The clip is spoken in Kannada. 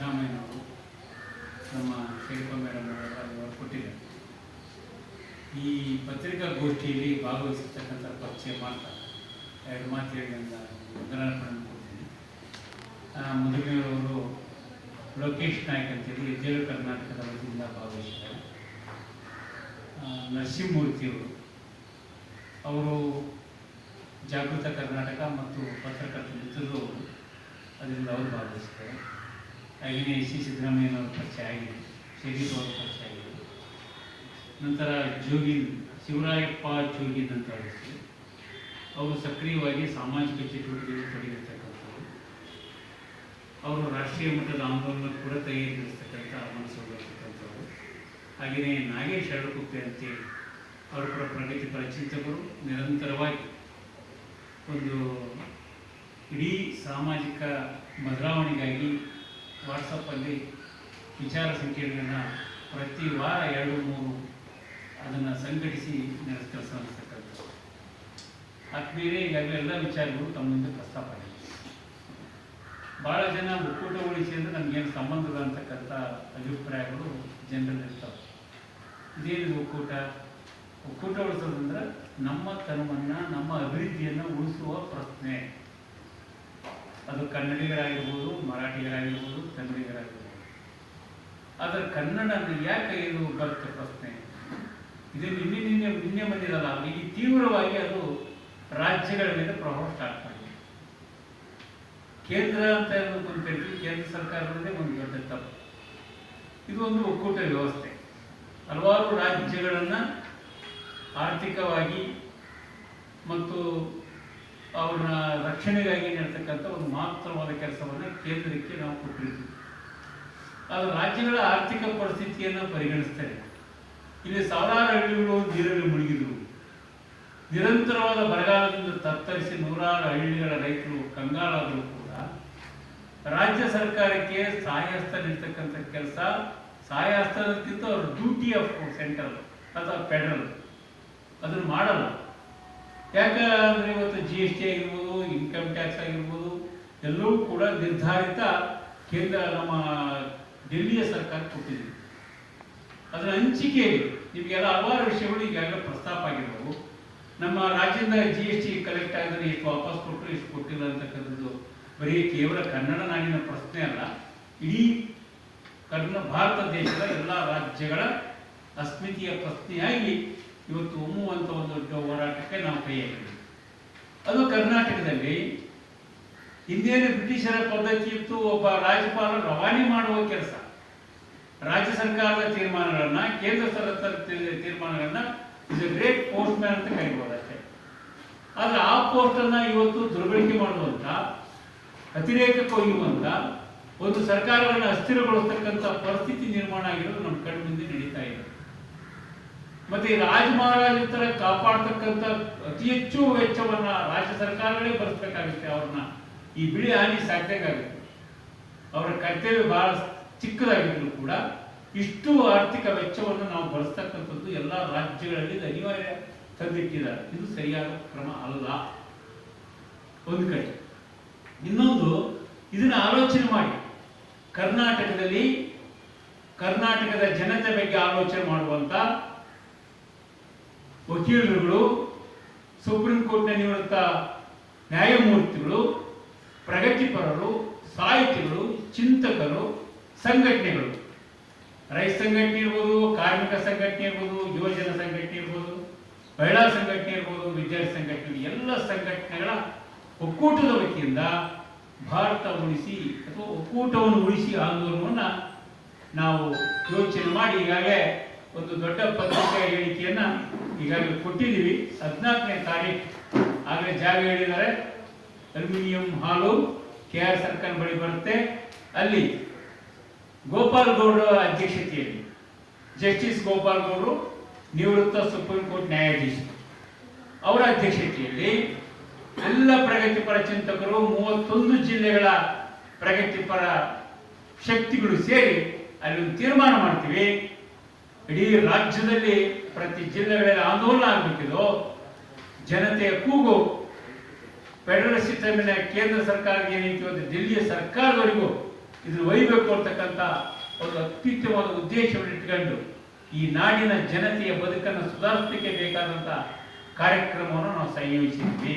ಸಿದ್ದರಾಮಯ್ಯನವರು ನಮ್ಮ ಶಿಲ್ಪ ಮೇಡಮ್ ಅವರು ಕೊಟ್ಟಿದ್ದಾರೆ. ಈ ಪತ್ರಿಕಾಗೋಷ್ಠಿಯಲ್ಲಿ ಭಾಗವಹಿಸಿರ್ತಕ್ಕಂಥ ಪರಿಚಯ ಮಾಡ್ತಾರೆ. ಎರಡು ಮಾತು ಹೇಳಿ ಅಂತ ಉದಾಹರಣೆ ಕೊಡ್ತೀನಿ. ಮುದುಗಿನವರು ಲೋಕೇಶ್ ನಾಯ್ಕ್ ಅಂತೇಳಿ ಎದ್ದೇಳು ಕರ್ನಾಟಕದ ವತಿಯಿಂದ ಭಾಗವಹಿಸಿದ್ದಾರೆ. ನರಸಿಂಹಮೂರ್ತಿಯವರು ಅವರು ಜಾಗೃತ ಕರ್ನಾಟಕ ಮತ್ತು ಪತ್ರಕರ್ತ ಮಿತ್ರರು ಅದರಿಂದ ಅವರು ಭಾಗವಹಿಸ್ತಾರೆ ಹಾಗೆಯೇ ಸಿ ಸಿದ್ದರಾಮಯ್ಯನವರು ಪರಿಚಯ ಆಗಿದೆ ಶರೀಫ್ ಅವರು ಪರಿಚಯ ಆಗಿದೆ. ನಂತರ ಜೋಗಿನ್ ಶಿವರಾಯಪ್ಪ ಜೋಗಿನ್ ಅಂತ ಹೇಳ್ತೀವಿ ಅವರು ಸಕ್ರಿಯವಾಗಿ ಸಾಮಾಜಿಕ ಚಟುವಟಿಕೆಗಳು ತೊಡಗಿರ್ತಕ್ಕಂಥವ್ರು ಅವರು ರಾಷ್ಟ್ರೀಯ ಮಟ್ಟದ ಆಂದೋಲನ ಕೂಡ ತಯಾರಿಸ್ತಕ್ಕಂಥ ಮನಸ್ಸು ಹಾಗೆಯೇ ನಾಗೇಶ್ ಅರಳುಕುಪ್ಪೆ ಅಂತೇಳಿ ಅವರು ಕೂಡ ಪ್ರಗತಿಪರ ಚಿಂತಕರು ನಿರಂತರವಾಗಿ ಒಂದು ಇಡೀ ಸಾಮಾಜಿಕ ಬದಲಾವಣೆಗಾಗಿ ವಾಟ್ಸಪ್ಪಲ್ಲಿ ವಿಚಾರ ಸಂಖ್ಯೆಗಳನ್ನು ಪ್ರತಿ ವಾರ ಎರಡು, ಮೂರು ಅದನ್ನು ಸಂಘಟಿಸಿ ನಡೆಸ ಕೆಲಸ ನಡೆಸ್ತಕ್ಕಂಥದ್ದು ಆತ್ಮೀಯರೇ ಈಗಾಗಲೇ ಎಲ್ಲ ವಿಚಾರಗಳು ತಮ್ಮ ಮುಂದೆ ಪ್ರಸ್ತಾಪ ಆಗಿದೆ ಭಾಳ ಜನ ಒಕ್ಕೂಟ ಉಳಿಸಿ ಅಂದರೆ ನಮಗೇನು ಸಂಬಂಧದ ಅಂತಕ್ಕಂಥ ಅಭಿಪ್ರಾಯಗಳು ಜನರಲ್ಲಿ ಇರ್ತವೆ. ಇದೇನಿದು ಒಕ್ಕೂಟ. ಒಕ್ಕೂಟ ಉಳಿಸೋದಂದ್ರೆ ನಮ್ಮ ತನವನ್ನು, ನಮ್ಮ ಅಭಿವೃದ್ಧಿಯನ್ನು ಉಳಿಸುವ ಪ್ರಶ್ನೆ. ಅದು ಕನ್ನಡಿಗರಾಗಿರ್ಬೋದು, ಮರಾಠಿಗರಾಗಿರ್ಬೋದು, ತಮಿಳಿಗರಾಗಿರ್ಬೋದು. ಆದರೆ ಕನ್ನಡ ಯಾಕೆ ಇದು ಬರುತ್ತೆ ಪ್ರಶ್ನೆ? ಇದು ನಿನ್ನೆ ನಿನ್ನೆ ನಿನ್ನೆ ಬಂದಿರಲ್ಲ ಈ ತೀವ್ರವಾಗಿ ಅದು ರಾಜ್ಯಗಳ ಮೇಲೆ ಪ್ರಭಾವ ಸ್ಟಾರ್ಟ್ ಮಾಡಿದೆ. ಕೇಂದ್ರ ಅಂತ ಒಂದು ಕೇಂದ್ರ ಸರ್ಕಾರದಲ್ಲೇ ಒಂದು ದೊಡ್ಡ ತಪ್ಪು. ಇದು ಒಂದು ಒಕ್ಕೂಟ ವ್ಯವಸ್ಥೆ. ಹಲವಾರು ರಾಜ್ಯಗಳನ್ನು ಆರ್ಥಿಕವಾಗಿ ಮತ್ತು ಅವರ ರಕ್ಷಣೆಗಾಗಿ ನೀಡ್ತಕ್ಕಂಥ ಒಂದು ಮಹತ್ತರವಾದ ಕೆಲಸವನ್ನು ಕೇಂದ್ರಕ್ಕೆ ನಾವು ಕೊಟ್ಟಿದ್ದೀವಿ. ಅದು ರಾಜ್ಯಗಳ ಆರ್ಥಿಕ ಪರಿಸ್ಥಿತಿಯನ್ನು ಪರಿಗಣಿಸ್ತಾರೆ ಇಲ್ಲಿ ಸಾವಿರಾರು ಹಳ್ಳಿಗಳು ನೀರಲ್ಲಿ ಮುಳುಗಿದ್ರು ನಿರಂತರವಾದ ಬರಗಾಲದಿಂದ ತತ್ತರಿಸಿ ನೂರಾರು ಹಳ್ಳಿಗಳ ರೈತರು ಕಂಗಾಲಾದರೂ ಕೂಡ ರಾಜ್ಯ ಸರ್ಕಾರಕ್ಕೆ ಸಹಾಯಸ್ಥ ನೀಡ್ತಕ್ಕಂಥ ಕೆಲಸ ಸಹಾಯಸ್ಥಕ್ಕಿಂತ ಅವ್ರ ಡ್ಯೂಟಿ ಆಫ್ ಸೆಂಟ್ರಲ್ ಅಥವಾ ಫೆಡರಲ್ ಅದನ್ನು ಮಾಡಲ್ಲ. ಯಾಕಂದ್ರೆ ಇವತ್ತು ಜಿ ಎಸ್ ಟಿ ಆಗಿರ್ಬೋದು ಇನ್ಕಮ್ ಟ್ಯಾಕ್ಸ್ ಆಗಿರ್ಬೋದು ಎಲ್ಲವೂ ಕೂಡ ನಿರ್ಧಾರಿತ ಕೇಂದ್ರ ನಮ್ಮ ಡೆಲ್ಲಿಯ ಸರ್ಕಾರ ಕೊಟ್ಟಿದೆ. ಅದರ ಹಂಚಿಕೆ ನಿಮಗೆಲ್ಲ ಹಲವಾರು ವಿಷಯಗಳು ಈಗಾಗಲೇ ಪ್ರಸ್ತಾಪ ಆಗಿರೋವು ನಮ್ಮ ರಾಜ್ಯದಿಂದ ಜಿ ಎಸ್ ಟಿ ಕಲೆಕ್ಟ್ ಆಗಿದ್ರೆ ಎಷ್ಟು ವಾಪಸ್ ಕೊಟ್ಟರು, ಎಷ್ಟು ಕೊಟ್ಟಿಲ್ಲ ಅಂತಕ್ಕಂಥದ್ದು ಬರೀ ಕೇವಲ ಕನ್ನಡ ನಾಡಿನ ಪ್ರಶ್ನೆ ಅಲ್ಲ. ಇಡೀ ಕರ್ನ, ಭಾರತ ದೇಶದ ಎಲ್ಲ ರಾಜ್ಯಗಳ ಅಸ್ಮಿತೆಯ ಪ್ರಶ್ನೆಯಾಗಿ ಇವತ್ತು ಉಮ್ಮುವಂಥ ಒಂದು ದೊಡ್ಡ ಹೋರಾಟಕ್ಕೆ ನಾವು ಕೈ ಹಾಕಿದ್ವಿ. ಅದು ಕರ್ನಾಟಕದಲ್ಲಿ ಹಿಂದೇನು ಬ್ರಿಟಿಷರ ಪದ್ಧತಿ ಇತ್ತು, ಒಬ್ಬ ರಾಜ್ಯಪಾಲ ರವಾನೆ ಮಾಡುವ ಕೆಲಸ. ರಾಜ್ಯ ಸರ್ಕಾರದ ತೀರ್ಮಾನಗಳನ್ನ, ಕೇಂದ್ರ ಸರ್ಕಾರದ ತೀರ್ಮಾನಗಳನ್ನ ಇದು ಗ್ರೇಟ್ ಪೋಸ್ಟ್ ಮ್ಯಾನ್ ಅಂತ ಕರಿಬಹುದು ಅಷ್ಟೇ. ಆದ್ರೆ ಆ ಪೋಸ್ಟ್ ಅನ್ನ ಇವತ್ತು ದುರ್ಬಳಕೆ ಮಾಡುವಂತ, ಅತಿರೇಕ ಒಯ್ಯುವಂತ ಒಂದು ಸರ್ಕಾರಗಳನ್ನ ಅಸ್ಥಿರಗೊಳಿಸ್ತಕ್ಕಂಥ ಪರಿಸ್ಥಿತಿ ನಿರ್ಮಾಣ ಆಗಿರೋದು ನಮ್ಮ ಕಣ್ಣು ಮುಂದೆ ನಡೀತಾ ಇದೆ. ಮತ್ತೆ ಈ ರಾಜ ಮಹಾರಾಜರ ಅತಿ ಹೆಚ್ಚು ವೆಚ್ಚವನ್ನ ರಾಜ್ಯ ಸರ್ಕಾರಗಳೇ ಭರಿಸ್ಬೇಕಾಗುತ್ತೆ ಅವ್ರನ್ನ. ಈ ಬಿಳಿ ಹಾನಿ ಸಾಕಾಗುತ್ತೆ ಅವರ ಕರ್ತವ್ಯ ಬಹಳ ಚಿಕ್ಕದಾಗಿದ್ರು ಕೂಡ ಇಷ್ಟು ಆರ್ಥಿಕ ವೆಚ್ಚವನ್ನು ನಾವು ಬಳಸ್ತಕ್ಕಂಥದ್ದು ಎಲ್ಲ ರಾಜ್ಯಗಳಲ್ಲಿ ಅನಿವಾರ್ಯ ತಂದಿಟ್ಟಿದ್ದಾರೆ. ಇದು ಸರಿಯಾದ ಕ್ರಮ ಅಲ್ಲ. ಒಂದು ಕಡೆ. ಇನ್ನೊಂದು, ಇದನ್ನ ಆಲೋಚನೆ ಮಾಡಿ. ಕರ್ನಾಟಕದಲ್ಲಿ, ಕರ್ನಾಟಕದ ಜನತೆ ಬಗ್ಗೆ ಆಲೋಚನೆ ಮಾಡುವಂತ ವಕೀಲರುಗಳು, ಸುಪ್ರೀಂ ಕೋರ್ಟ್ನ ನಿವೃತ್ತ ನ್ಯಾಯಮೂರ್ತಿಗಳು, ಪ್ರಗತಿಪರರು, ಸಾಹಿತಿಗಳು, ಚಿಂತಕರು, ಸಂಘಟನೆಗಳು. ರೈತ ಸಂಘಟನೆ ಇರ್ಬೋದು, ಕಾರ್ಮಿಕ ಸಂಘಟನೆ ಇರ್ಬೋದು, ಯುವಜನ ಸಂಘಟನೆ ಇರ್ಬೋದು, ಮಹಿಳಾ ಸಂಘಟನೆ ಇರ್ಬೋದು, ವಿದ್ಯಾರ್ಥಿ ಸಂಘಟನೆ ಎಲ್ಲ ಸಂಘಟನೆಗಳ ಒಕ್ಕೂಟದ ವತಿಯಿಂದ ಭಾರತ ಉಳಿಸಿ ಅಥವಾ ಒಕ್ಕೂಟವನ್ನು ಉಳಿಸಿ ಆಂದೋಲನವನ್ನು ನಾವು ಯೋಚನೆ ಮಾಡಿ. ಈಗಾಗಲೇ ಒಂದು ದೊಡ್ಡ ಪತ್ರಿಕೆಯ ಹೇಳಿಕೆಯನ್ನ ಈಗಾಗಲೇ ಕೊಟ್ಟಿದ್ದೀವಿ. ಹದಿನಾಲ್ಕನೇ ತಾರೀಕು ಆಗಲೇ ಜಾಗ ಹೇಳಿದ್ದಾರೆ. ಅಲ್ಯೂಮಿನಿಯಂ ಹಾಲು ಕೆ ಆರ್ ಸರ್ಕಲ್ ಬಳಿ ಬರುತ್ತೆ. ಅಲ್ಲಿ ಗೋಪಾಲ್ ಗೌಡ ಅಧ್ಯಕ್ಷತೆಯಲ್ಲಿ ಜಸ್ಟಿಸ್ ಗೋಪಾಲ್ ಗೌಡರು ನಿವೃತ್ತ ಸುಪ್ರೀಂ ಕೋರ್ಟ್ ನ್ಯಾಯಾಧೀಶ ಅವರ ಅಧ್ಯಕ್ಷತೆಯಲ್ಲಿ ಎಲ್ಲ ಪ್ರಗತಿಪರ ಚಿಂತಕರು ಮೂವತ್ತೊಂದು ಜಿಲ್ಲೆಗಳ ಪ್ರಗತಿಪರ ಶಕ್ತಿಗಳು ಸೇರಿ ಅಲ್ಲಿ ಒಂದು ತೀರ್ಮಾನ ಮಾಡ್ತೀವಿ. ಇಡೀ ರಾಜ್ಯದಲ್ಲಿ ಪ್ರತಿ ಜಿಲ್ಲೆಗಳಲ್ಲಿ ಆಂದೋಲನ ಆಗಬೇಕಿದು ಜನತೆಯ ಕೂಗು. ಫೆಡರಲ್ ಸಿಸ್ಟಮಿನ ಕೇಂದ್ರ ಸರ್ಕಾರಕ್ಕೆ ಏನೈತಿ ಒಂದು ದಿಲ್ಲಿಯ ಸರ್ಕಾರದವರೆಗೂ ಇದನ್ನು ಒಯ್ಯಬೇಕು ಅಂತಕ್ಕಂಥ ಒಂದು ಅತ್ಯುತ್ತಮವಾದ ಉದ್ದೇಶವನ್ನು ಇಟ್ಕೊಂಡು ಈ ನಾಡಿನ ಜನತೆಯ ಬದುಕನ್ನು ಸುಧಾರಿಸಲಿಕ್ಕೆ ಬೇಕಾದಂಥ ಕಾರ್ಯಕ್ರಮವನ್ನು ನಾವು ಸಂಯೋಜಿಸಿದ್ವಿ.